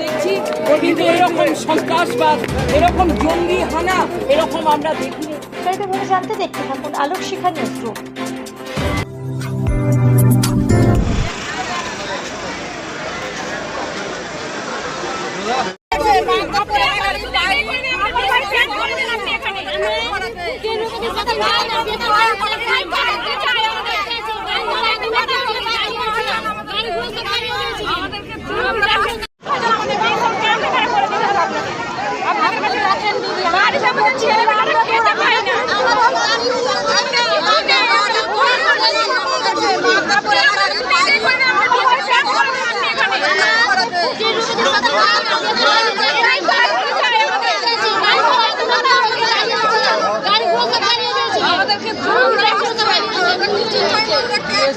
দেখছি কিন্তু এরকম সন্ত্রাসবাদ এরকম জঙ্গি হানা এরকম আমরা দেখিনি। বিস্তারিতভাবে জানতে দেখতে থাকুন আলোক শিখা নিউজ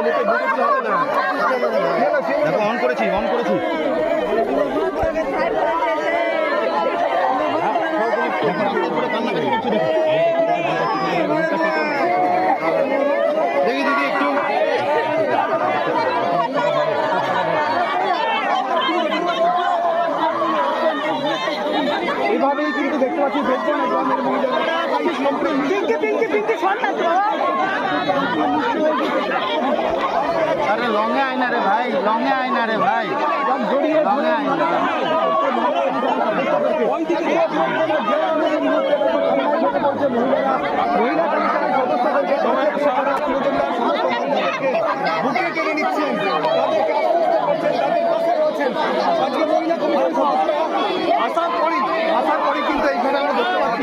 গ্রুপ দেখো অন করেছি অন করেছি। এইভাবেই কিন্তু দেখতে পাচ্ছি বেলবন গ্রামের আরে লঙে আয় না রে ভাই লঙে আয় না রে ভাই লঙে আয় না বুকে নিচ্ছেন আজকে মহিলা আসার পরই আসার পরই কিন্তু এইখানে আমরা দেখতে পাচ্ছি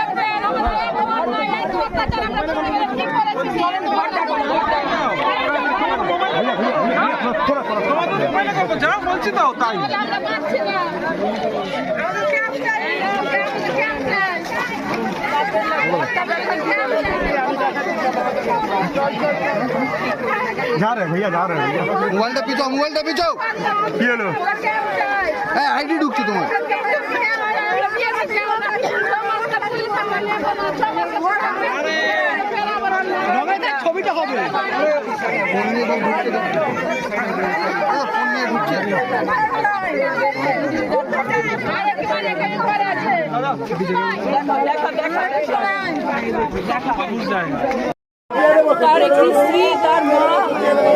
बड़ा करो ना सामने से जगह बड़ा करो ছবি পাবেন না মোবাইল থেকে যা বলছি তো তাই जा रहे भैया जा रहे भैया মোবাইলটা পিছাও মোবাইলটা পিছাও কি হলো হ্যাঁ আইডি ঢুকছে তোমার ছবিটা ফোন নিয়ে সব ঢুকছে ফোন নিয়ে ঢুকছে তার একটি স্ত্রী তার মা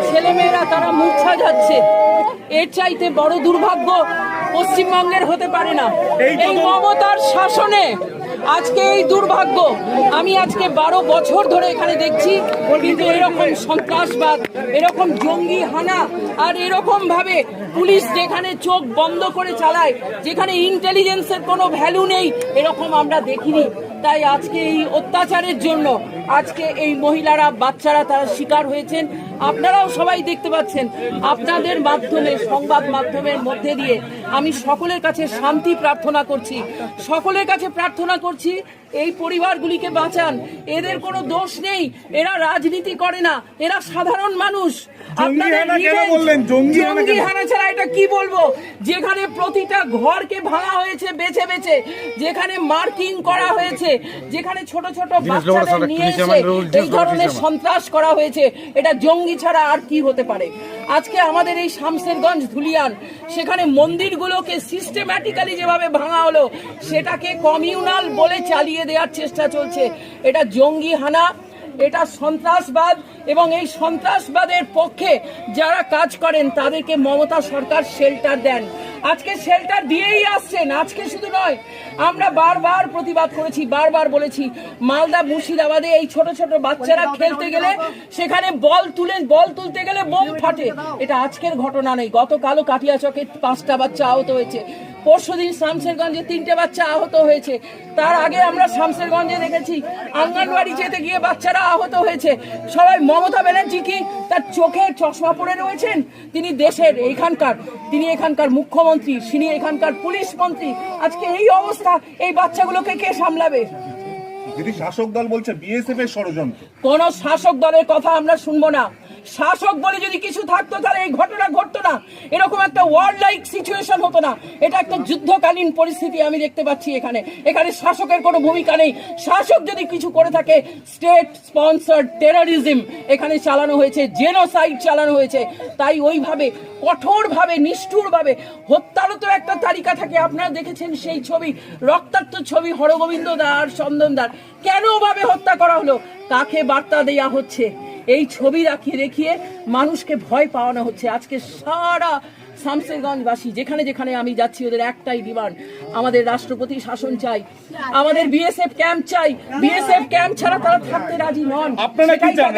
ছেলেমেয়েরা তারা মূর্ছা যাচ্ছে এর চাইতে বড় দুর্ভাগ্য পশ্চিমবঙ্গের হতে পারে না। এই মমতার শাসনে আজকে এই দুর্ভাগ্য, আমি আজকে বারো বছর ধরে এখানে দেখছি, কিন্তু এরকম সন্ত্রাসবাদ, এরকম জঙ্গি হানা, আর এরকম ভাবে পুলিশ যেখানে চোখ বন্ধ করে চালায়, যেখানে ইন্টেলিজেন্সের কোনো ভ্যালু নেই, এরকম আমরা দেখিনি। তাই আজকে এই অত্যাচারের জন্য আজকে এই মহিলারা, বাচ্চারা তারা শিকার হয়েছেন। আপনারাও সবাই দেখতে পাচ্ছেন, আপনাদের মাধ্যমে, সংবাদ মাধ্যমের মধ্যে দিয়ে আমি সকলের কাছে শান্তি প্রার্থনা করছি। সকলের কাছে প্রার্থনা করছি, এই পরিবারগুলিকে বাঁচান। এদের কোনো দোষ নেই, এরা রাজনীতি করে না, এরা সাধারণ মানুষ। আপনাদের হানা কেন revenge- বললেন? জঙ্গি হানা জঙ্গি কেন? হানা ছাড়া এটা কি বলব? যেখানে প্রতিটা ঘরকে ভাঙা হয়েছে বেছে বেছে যেখানে মার্কিং করা হয়েছে যেখানে ছোট ছোট বাচ্চাদের নিয়ে এসে এই ধরনের সন্ত্রাস করা হয়েছে। এটা জঙ্গি ছাড়া আর কি হতে পারে? আজকে আমাদের এই শামসেরগঞ্জ ধুলিয়ান সেখানে মন্দিরগুলোকে সিস্টেম্যাটিক্যালি যেভাবে ভাঙা হলো সেটাকে কমিউনাল বলে চালিয়ে দেওয়ার চেষ্টা চলছে। এটা জঙ্গি হানা এটা সন্ত্রাসবাদ এবং এই সন্ত্রাসবাদের পক্ষে যারা কাজ করেন তাদেরকে মমতা সরকার শেল্টার দেন। আজকে শেল্টার দিয়েই আসছেন আজকে শুধু নয় আমরা বারবার প্রতিবাদ করেছি বারবার বলেছি মালদা মুর্শিদাবাদে এই ছোট ছোট বাচ্চারা খেলতে গেলে সেখানে বল তুলে বল তুলতে গেলে বোম ফাটে। এটা আজকের ঘটনা নেই গতকালও কাটিয়া চকে পাঁচটা বাচ্চা আহত হয়েছে। পরশুদিন শামসেরগঞ্জে তিনটে বাচ্চা আহত হয়েছে। তার আগে আমরা শামসেরগঞ্জে দেখেছি আঙ্গনবাড়ি যেতে গিয়ে বাচ্চারা আহত হয়েছে। সবাই মমতা ব্যানার্জি কি তার চোখে চশমা পরে রয়েছেন? তিনি দেশের এইখানকার তিনি এখানকার মুখ্যমন্ত্রী তিনি এখানকার পুলিশ মন্ত্রী। আজকে এই অবস্থা এই বাচ্চাগুলোকে কে সামলাবে? যদি শাসক দল বলছে বিএসএফ এর ষড়যন্ত্র। কোন শাসক দলের কথা আমরা শুনব না। শাসক বলে যদি কিছু থাকতো, তাহলে এই ঘটনা ঘটতো না। এরকম একটা ওয়ার্ল্ড লাইক সিচুয়েশন হতো না। এটা একটা যুদ্ধকালীন পরিস্থিতি আমি দেখতে পাচ্ছি এখানে। এখানে শাসকের কোনো ভূমিকা নেই। শাসক যদি কিছু করে থাকে স্টেট স্পন্সার্ড টেরারিজম এখানে চালানো হয়েছে জেনোসাইড চালানো হয়েছে। তাই ওইভাবে, কঠোরভাবে, নিষ্ঠুরভাবে হত্যারও তো একটা তালিকা থাকে। আপনারা দেখেছেন সেই ছবি, রক্তাক্ত ছবি হরগোবিন্দ দার, চন্দন দার। কেন ওভাবে হত্যা করা হলো? কাকে বার্তা দেয়া হচ্ছে? এই ছবি রাখিয়ে দেখিয়ে মানুষকে ভয় পাওয়ানো হচ্ছে। আজকে সারা শামসেরগঞ্জবাসী যেখানে যেখানে আমি যাচ্ছি ওদের একটাই ডিমান্ড আমাদের রাষ্ট্রপতি শাসন চাই আমাদের বিএসএফ ক্যাম্প চাই। বিএসএফ ক্যাম্প ছাড়া তারা থাকতে রাজি নন। আপনারা কি চান?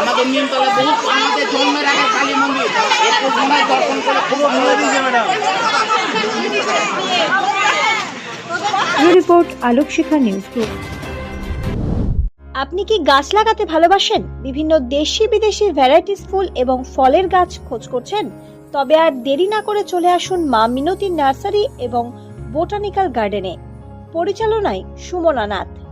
আমাদের নিমতলা বহু আমাদের জন্মের আগে কালী মন্দির। একটু সময় দর্শন করে খুব ভালো দিয়েছে madam. Report Alok Shikha news group আপনি কি গাছ লাগাতে ভালোবাসেন? বিভিন্ন দেশি বিদেশি ভ্যারাইটিস ফুল এবং ফলের গাছ খোঁজ করছেন? তবে আর দেরি না করে চলে আসুন মা মিনতি নার্সারি এবং বোটানিক্যাল গার্ডেনে। পরিচালনায় সুমনা নাথ।